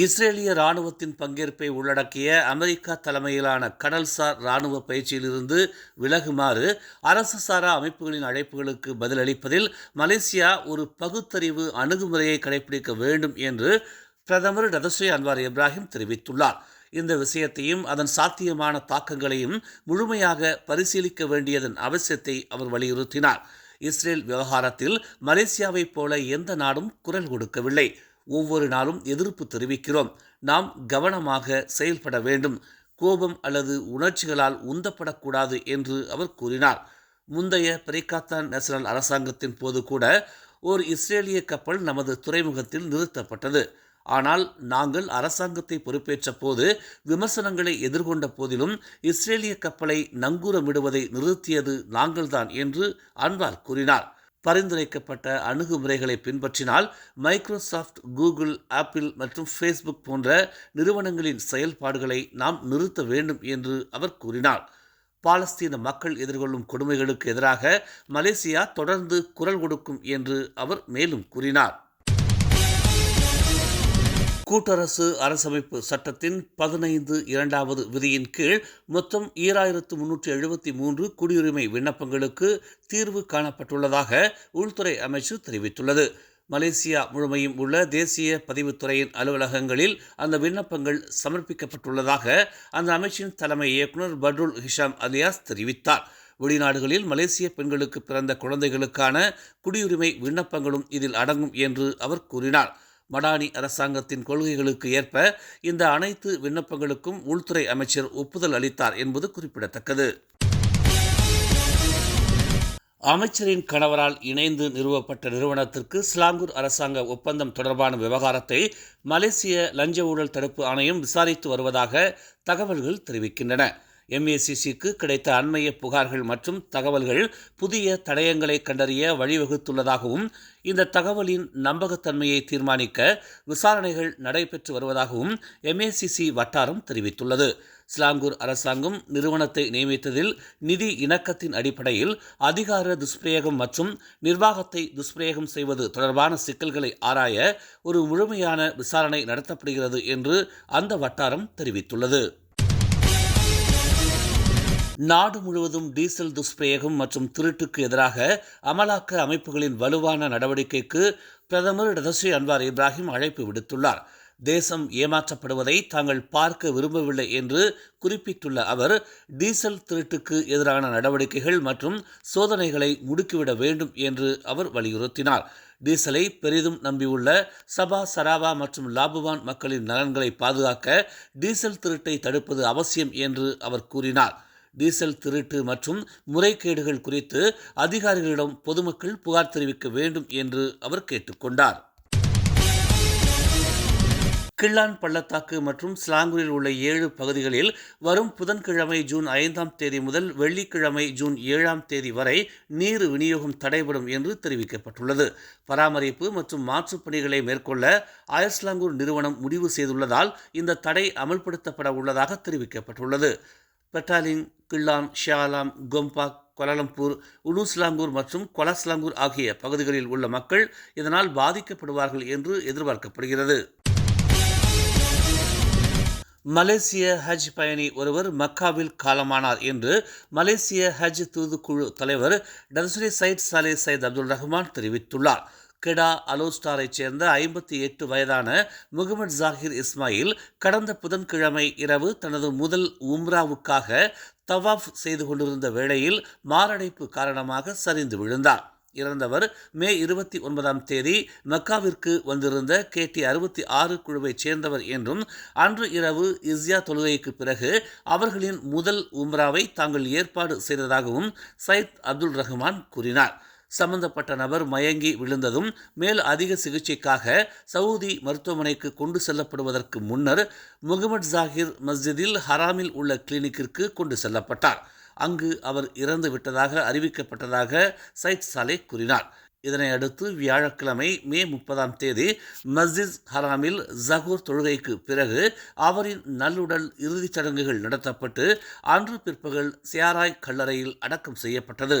இஸ்ரேலிய இராணுவத்தின் பங்கேற்பை உள்ளடக்கிய அமெரிக்கா தலைமையிலான கடல்சார் இராணுவ பயிற்சியிலிருந்து விலகுமாறு அரசு சாரா அமைப்புகளின் அழைப்புகளுக்கு பதிலளிப்பதில் மலேசியா ஒரு பகுத்தறிவு அணுகுமுறையை கடைபிடிக்க வேண்டும் என்று பிரதமர் டதசே அன்வார் இப்ராஹிம் தெரிவித்துள்ளார். இந்த விஷயத்தையும் அதன் சாத்தியமான தாக்கங்களையும் முழுமையாக பரிசீலிக்க வேண்டியதன் அவசியத்தை அவர் வலியுறுத்தினார். இஸ்ரேல் விவகாரத்தில் மலேசியாவைப் போல எந்த நாடும் குரல் கொடுக்கவில்லை. ஒவ்வொரு நாளும் எதிர்ப்பு தெரிவிக்கிறோம். நாம் கவனமாக செயல்பட வேண்டும். கோபம் அல்லது உணர்ச்சிகளால் உந்தப்படக்கூடாது என்று அவர் கூறினார். முந்தைய பிரிகாத்தான் நேஷனல் அரசாங்கத்தின் போது கூட ஓர் இஸ்ரேலிய கப்பல் நமது துறைமுகத்தில் நிறுத்தப்பட்டது. ஆனால் நாங்கள் அரசாங்கத்தை பொறுப்பேற்ற போது விமர்சனங்களை எதிர்கொண்ட போதிலும் இஸ்ரேலிய கப்பலை நங்கூரமிடுவதை நிறுத்தியது நாங்கள்தான் என்று அன்வார் கூறினார். பரிந்துரைக்கப்பட்ட அணுகுமுறைகளை பின்பற்றினால் மைக்ரோசாஃப்ட் கூகுள் ஆப்பிள் மற்றும் ஃபேஸ்புக் போன்ற நிறுவனங்களின் செயல்பாடுகளை நாம் நிறுத்த வேண்டும் என்று அவர் கூறினார். பாலஸ்தீன மக்கள் எதிர்கொள்ளும் கொடுமைகளுக்கு எதிராக மலேசியா தொடர்ந்து குரல் கொடுக்கும் என்று அவர் மேலும் கூறினார். கூட்டரசு அரசமைப்பு சட்டத்தின் பதினைந்து இரண்டாவது விதியின் கீழ் மொத்தம் ஈராயிரத்து முன்னூற்றி எழுபத்தி மூன்று குடியுரிமை விண்ணப்பங்களுக்கு தீர்வு காணப்பட்டுள்ளதாக உள்துறை அமைச்சு தெரிவித்துள்ளது. மலேசியா முழுமையும் உள்ள தேசிய பதிவுத்துறையின் அலுவலகங்களில் அந்த விண்ணப்பங்கள் சமர்ப்பிக்கப்பட்டுள்ளதாக அந்த அமைச்சின் தலைமை இயக்குநர் பட்ருல் ஹிஷாம் அலியாஸ் தெரிவித்தார். வெளிநாடுகளில் மலேசிய பெண்களுக்கு பிறந்த குழந்தைகளுக்கான குடியுரிமை விண்ணப்பங்களும் இதில் அடங்கும் என்று அவர் கூறினார். மடானி அரசாங்கத்தின் கொள்கைகளுக்கு ஏற்ப இந்த அனைத்து விண்ணப்பங்களுக்கும் உள்துறை அமைச்சர் ஒப்புதல் அளித்தார் என்பது குறிப்பிடத்தக்கது. அமைச்சரின் கணவரால் இணைந்து நிறுவப்பட்ட நிறுவனத்திற்கு ஸ்லாங்கூர் அரசாங்க ஒப்பந்தம் தொடர்பான விவகாரத்தை மலேசிய லஞ்ச ஊழல் தடுப்பு ஆணையம் விசாரித்து வருவதாக தகவல்கள் தெரிவிக்கின்றன. எம்ஏசிசிக்கு கிடைத்த அண்மைய புகார்கள் மற்றும் தகவல்கள் புதிய தடயங்களை கண்டறிய வழிவகுத்துள்ளதாகவும் இந்த தகவலின் நம்பகத்தன்மையை தீர்மானிக்க விசாரணைகள் நடைபெற்று வருவதாகவும் எம்ஏசிசி வட்டாரம் தெரிவித்துள்ளது. ஸ்லாங்கூர் அரசாங்கம் நிறுவனத்தை நியமித்ததில் நிதி இணக்கத்தின் அடிப்படையில் அதிகார துஷ்பிரயோகம் மற்றும் நிர்வாகத்தை துஷ்பிரயோகம் செய்வது தொடர்பான சிக்கல்களை ஆராய ஒரு முழுமையான விசாரணை நடத்தப்படுகிறது என்று அந்த வட்டாரம் தெரிவித்துள்ளது. நாடு முழுவதும் டீசல் துஷ்பிரயோகம் மற்றும் திருட்டுக்கு எதிராக அமலாக்க அமைப்புகளின் வலுவான நடவடிக்கைக்கு பிரதமர் டதஸ்ரீ அன்வார் இப்ராஹிம் அழைப்பு விடுத்துள்ளார். தேசம் ஏமாற்றப்படுவதை தாங்கள் பார்க்க விரும்பவில்லை என்று குறிப்பிட்டுள்ள அவர் டீசல் திருட்டுக்கு எதிரான நடவடிக்கைகள் மற்றும் சோதனைகளை முடுக்கிவிட வேண்டும் என்று அவர் வலியுறுத்தினார். டீசலை பெரிதும் நம்பியுள்ள சபா சராவா மற்றும் லாபுவான் மக்களின் நலன்களை பாதுகாக்க டீசல் திருட்டை தடுப்பது அவசியம் என்று அவர் கூறினார். டீசல் திருட்டு மற்றும் முறைகேடுகள் குறித்து அதிகாரிகளிடம் பொதுமக்கள் புகார் தெரிவிக்க வேண்டும் என்று அவர் கேட்டுக்கொண்டார். கிள்ளான் பள்ளத்தாக்கு மற்றும் ஸ்லாங்கூரில் உள்ள ஏழு பகுதிகளில் வரும் புதன்கிழமை ஜூன் ஐந்தாம் தேதி முதல் வெள்ளிக்கிழமை ஜூன் ஏழாம் தேதி வரை நீர் விநியோகம் தடைபடும் என்று தெரிவிக்கப்பட்டுள்ளது. பராமரிப்பு மற்றும் மாற்றுப் பணிகளை மேற்கொள்ள அயர்ஸ்லாங்கூர் நிறுவனம் முடிவு செய்துள்ளதால் இந்த தடை அமல்படுத்தப்பட உள்ளதாக தெரிவிக்கப்பட்டுள்ளது. Petaling Klang Shah Alam Gombak Kuala Lumpur Hulu Selangor மற்றும் கொலாஸ்லாங்கூர் ஆகிய பகுதிகளில் உள்ள மக்கள் இதனால் பாதிக்கப்படுவார்கள் என்று எதிர்பார்க்கப்படுகிறது. மலேசிய ஹஜ் பயணி ஒருவர் மக்காவில் காலமானார் என்று மலேசிய ஹஜ் தூதுக்குழு தலைவர் Tan Sri Syed Saleh Syed Abdul Rahman தெரிவித்துள்ளார். கெடா அலோஸ்டாரைச் சேர்ந்த ஐம்பத்தி எட்டு வயதான முகமது ஜாகிர் இஸ்மாயில் கடந்த புதன்கிழமை இரவு தனது முதல் உம்ராவுக்காக தவாஃப் செய்து கொண்டிருந்த வேளையில் மாரடைப்பு காரணமாக சரிந்து விழுந்தார். இறந்தவர் மே இருபத்தி ஒன்பதாம் தேதி மக்காவிற்கு வந்திருந்த கேடி அறுபத்தி ஆறு குழுவைச் சேர்ந்தவர் என்றும் அன்று இரவு இஸ்யா தொழுகைக்கு பிறகு அவர்களின் முதல் உம்ராவை தாங்கள் ஏற்பாடு செய்ததாகவும் சயித் அப்துல் ரஹ்மான் கூறினார். சம்பந்தப்பட்ட நபர் மயங்கி விழுந்ததும் மேல் அதிக சிகிச்சைக்காக சவுதி மருத்துவமனைக்கு கொண்டு செல்லப்படுவதற்கு முன்னர் முகமது ஜாகிர் மஸ்ஜிதில் ஹராமில் உள்ள கிளினிக்கிற்கு கொண்டு செல்லப்பட்டார். அங்கு அவர் இறந்து விட்டதாக அறிவிக்கப்பட்டதாக சைத் சாலே கூறினார். இதனை அடுத்து வியாழக்கிழமை மே முப்பதாம் தேதி மஸ்ஜித் ஹராமில் ஜஹூர் தொழுகைக்கு பிறகு அவரின் நல்லுடல் இறுதிச் சடங்குகள் நடத்தப்பட்டு அன்று பிற்பகல் சியாராய் கல்லறையில் அடக்கம் செய்யப்பட்டது.